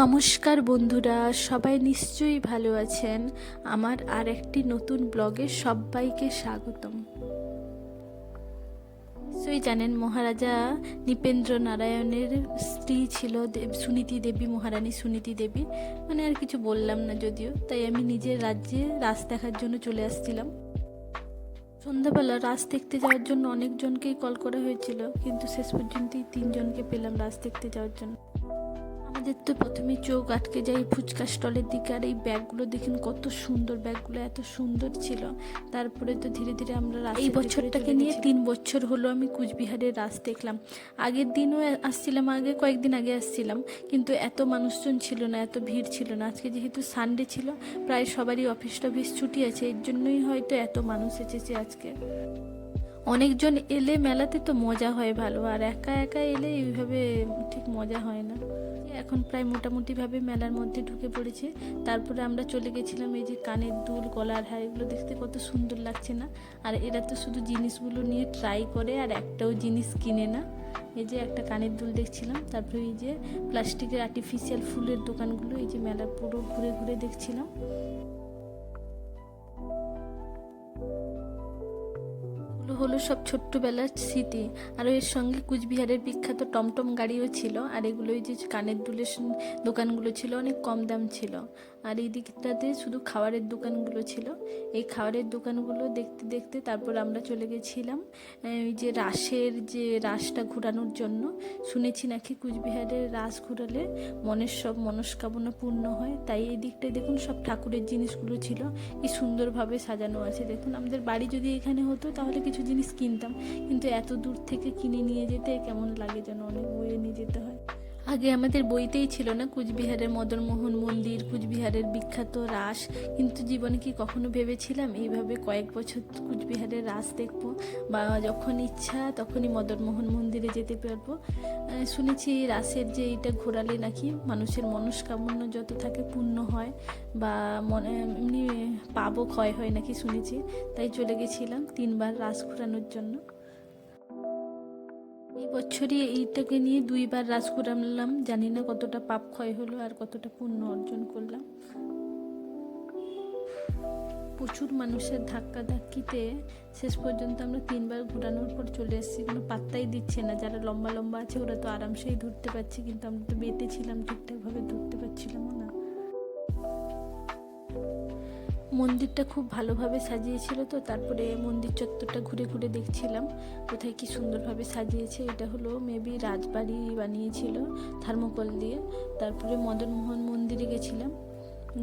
নমস্কার বন্ধুরা, সবাই নিশ্চয়ই ভালো আছেন। আমার আর একটি নতুন ব্লগে সবাইকে স্বাগতম। নিশ্চয়ই জানেন, মহারাজা নৃপেন্দ্র নারায়ণের স্ত্রী ছিল সুনীতি দেবী, মহারানী সুনীতি দেবী। মানে আর কিছু বললাম না যদিও, তাই আমি নিজের রাজ্যে রাস দেখার জন্য চলে আসছিলাম। সন্ধ্যাবেলা রাস দেখতে যাওয়ার জন্য অনেকজনকেই কল করা হয়েছিল, কিন্তু শেষ পর্যন্তই তিনজনকে পেলাম রাস দেখতে যাওয়ার জন্য। আমাদের তো প্রথমে চোখ আটকে যায় ফুচকা স্টলের দিকে আর এই ব্যাগগুলো দেখুন কত সুন্দর ব্যাগগুলো এত সুন্দর ছিল। তারপরে তো ধীরে ধীরে আমরা এই বছরটাকে নিয়ে তিন বছর হলো আমি কুচবিহারের রাস দেখলাম। আগের দিনও আসছিলাম আগে কয়েকদিন আগে আসছিলাম কিন্তু এত মানুষজন ছিল না এত ভিড় ছিল না। আজকে যেহেতু সানডে ছিল প্রায় সবারই অফিস টফিস ছুটি আছে এর জন্যই হয়তো এত মানুষ এসেছে আজকে। অনেকজন এলে মেলাতে তো মজা হয় ভালো আর একা একা এলে এইভাবে ঠিক মজা হয় না। এখন প্রায় মোটামুটিভাবে মেলার মধ্যে ঢুকে পড়েছে। তারপরে আমরা চলে গেছিলাম এই যে কানের দুল, গলার হ্যাঁ এগুলো দেখতে কত সুন্দর লাগছে না? আর এরা তো শুধু জিনিসগুলো নিয়ে ট্রাই করে আর একটাও জিনিস কিনে না। এই যে একটা কানের দুল দেখছিলাম, তারপরে এই যে প্লাস্টিকের আর্টিফিশিয়াল ফুলের দোকানগুলো, এই যে মেলা পুরো ঘুরে ঘুরে দেখছিলাম। হলো সব ছোট্টবেলার স্মৃতি। আর এর সঙ্গে কুচবিহারের বিখ্যাত টমটম গাড়িও ছিল, আর এগুলো ওই যে কানের দুলের দোকানগুলো ছিল, অনেক কম দাম ছিল। আর এই দিকটাতে শুধু খাবারের দোকানগুলো ছিল। এই খাবারের দোকানগুলো দেখতে দেখতে তারপর আমরা চলে গেছিলাম ওই যে রাসের যে রাসটা ঘোরানোর জন্য। শুনেছি নাকি কুচবিহারের রাস ঘোরালে মনের সব মনস্কামনা পূর্ণ হয়। তাই এই দিকটায় দেখুন সব ঠাকুরের জিনিসগুলো ছিল। কি সুন্দরভাবে সাজানো আছে। দেখুন, আমাদের বাড়ি যদি এখানে হতো তাহলে কিছু জিনিস কিনতাম। কিন্তু এত দূর থেকে কিনে নিয়ে যেতে কেমন লাগে যেন অনেক বয়ে নিয়ে যেতে হয়। আগে আমাদের বইতেই ছিল না কুচবিহারের মদনমোহন মন্দির, কুচবিহারের বিখ্যাত রাস। কিন্তু জীবনে কি কখনো ভেবেছিলাম এইভাবে কয়েক বছর কুচবিহারের রাস দেখব? বা যখন ইচ্ছা তখনই মদনমোহন মন্দিরে যেতে পারব। শুনেছি রাসের যে এইটা ঘোরালে নাকি মানুষের মনস্কামনা যত থাকে পূর্ণ হয় বা মনে এমনি পাপও ক্ষয় হয় নাকি শুনেছি। তাই চলে গেছিলাম তিনবার রাস ঘোরানোর জন্য। এই বছরই এইটাকে নিয়ে দুইবার রাস ঘুরালাম জানি না কতটা পাপ ক্ষয় হলো আর কতটা পুণ্য অর্জন করলাম। প্রচুর মানুষের ধাক্কা ধাক্কিতে শেষ পর্যন্ত আমরা তিনবার ঘোরানোর পর চলে এসেছি। কোনো পাত্তাই দিচ্ছে না। যারা লম্বা লম্বা আছে, ওরা তো আরামসেই ধরতে পারছে, কিন্তু আমরা তো বেঁটে ছিলাম, ঠিকঠাকভাবে ধরতে পারছিলাম না। মন্দিরটা খুব ভালোভাবে সাজিয়েছিল তো, তারপরে মন্দির চত্বরটা ঘুরে ঘুরে দেখছিলাম, কোথায় কি সুন্দরভাবে সাজিয়েছে, এটা হলো মেবি রাজবাড়ি বানিয়েছিল, থার্মোকল দিয়ে, তারপরে মদনমোহন মন্দিরে গেছিলাম।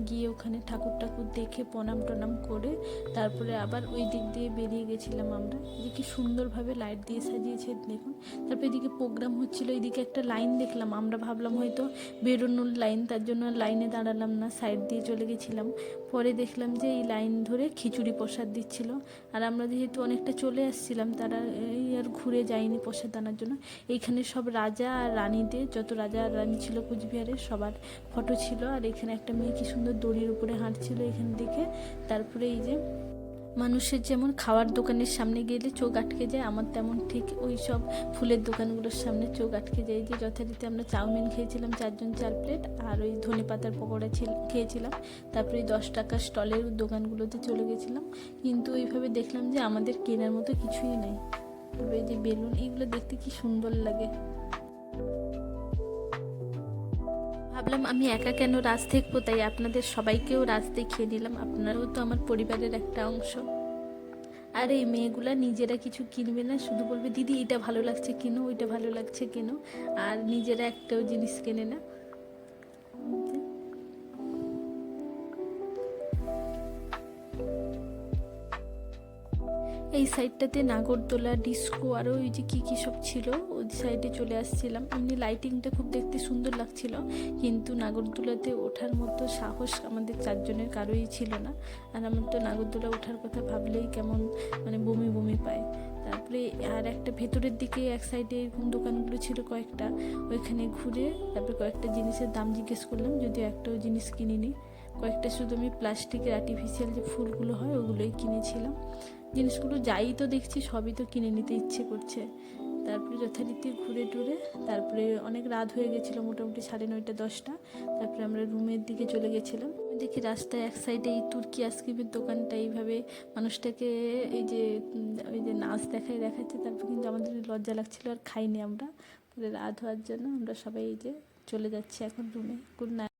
গিয়ে ওখানে ঠাকুর ঠাকুর দেখে প্রণাম টনাম করে তারপরে আবার ওই দিক দিয়ে বেরিয়ে গেছিলাম আমরা। যে কি সুন্দরভাবে লাইট দিয়ে সাজিয়েছে, দেখুন। তারপরে এদিকে প্রোগ্রাম হচ্ছিল, এদিকে একটা লাইন দেখলাম। আমরা ভাবলাম হয়তো বেরোনোর লাইন তার জন্য লাইনে দাঁড়ালাম না সাইড দিয়ে চলে গেছিলাম। পরে দেখলাম যে এই লাইন ধরে খিচুড়ি প্রসাদ দিচ্ছিল। আর আমরা যেহেতু অনেকটা চলে আসছিলাম, তারা এই আর ঘুরে যায়নি প্রসাদ আনার জন্য। এইখানে সব রাজা আর রানীদের যত রাজা আর রানী ছিল কুচবিহারের, সবার ফটো ছিল। আর এখানে একটা মেয়ে কি সুন্দর দড়ির উপরে হাঁটছিল এখান থেকে। তারপরে এই যে মানুষের যেমন খাওয়ার দোকানের সামনে গেলে চোখ আটকে যায়, আমার তেমন ঠিক ওই সব ফুলের দোকানগুলোর সামনে চোখ আটকে যায় যে যথারীতি আমরা চাউমিন খেয়েছিলাম চারজন চার প্লেট আর ওই ধনে পাতার পকোড়া ছিল, খেয়েছিলাম। তারপরে ওই দশ টাকার স্টলের দোকানগুলোতে চলে গেছিলাম। কিন্তু ওইভাবে দেখলাম যে আমাদের কেনার মতো কিছুই নেই। এই যে বেলুন, এইগুলো দেখতে কি সুন্দর লাগে। ভাবলাম আমি একা কেন রাজ দেখব, তাই আপনাদের সবাইকেও রাজ দেখিয়ে দিলাম। আপনারাও তো আমার পরিবারের একটা অংশ। আর এই মেয়েগুলা নিজেরা কিছু কিনবে না, শুধু বলবে, দিদি, এটা ভালো লাগছে কেনো? ওইটা ভালো লাগছে কেনো? আর নিজেরা একটাও জিনিস কেনে না। এই সাইডটাতে নাগরদোলা, ডিস্কো আরও ওই যে কী কী সব ছিল, ওই সাইডে চলে আসছিলাম। এমনি লাইটিংটা খুব দেখতে সুন্দর লাগছিল, কিন্তু নাগরদোলাতে ওঠার মতো সাহস আমাদের চারজনের কারোই ছিল না। আর আমার তো নাগরদোলা ওঠার কথা ভাবলেই কেমন মানে বমি বমি পায়। তারপরে আর একটা ভেতরের দিকে এক সাইডে এরকম দোকানগুলো ছিল কয়েকটা, ওইখানে ঘুরে তারপরে কয়েকটা জিনিসের দাম জিজ্ঞেস করলাম, যদিও একটাও জিনিস কিনিনি। কয়েকটা শুধু আমি প্লাস্টিকের আর্টিফিশিয়াল যে ফুলগুলো হয়, ওগুলোই কিনেছিলাম। জিনিসগুলো যাই তো দেখছি, সবই তো কিনে নিতে ইচ্ছে করছে। তারপরে যথারীতি ঘুরে টুরে, তারপরে অনেক রাত হয়ে গেছিল, মোটামুটি সাড়ে নয়টা, দশটা। তারপরে আমরা রুমের দিকে চলে গেছিলাম। দেখি রাস্তায় এক সাইডে এই তুর্কি আইসক্রিমের দোকানটা, এইভাবে মানুষটাকে এই যে ওই যে নাচ দেখায়, দেখাচ্ছে। তারপর কিন্তু আমাদের লজ্জা লাগছিল আর খাইনি আমরা। রাত হওয়ার জন্য আমরা সবাই এই যে চলে যাচ্ছি এখন রুমে গুড নাইট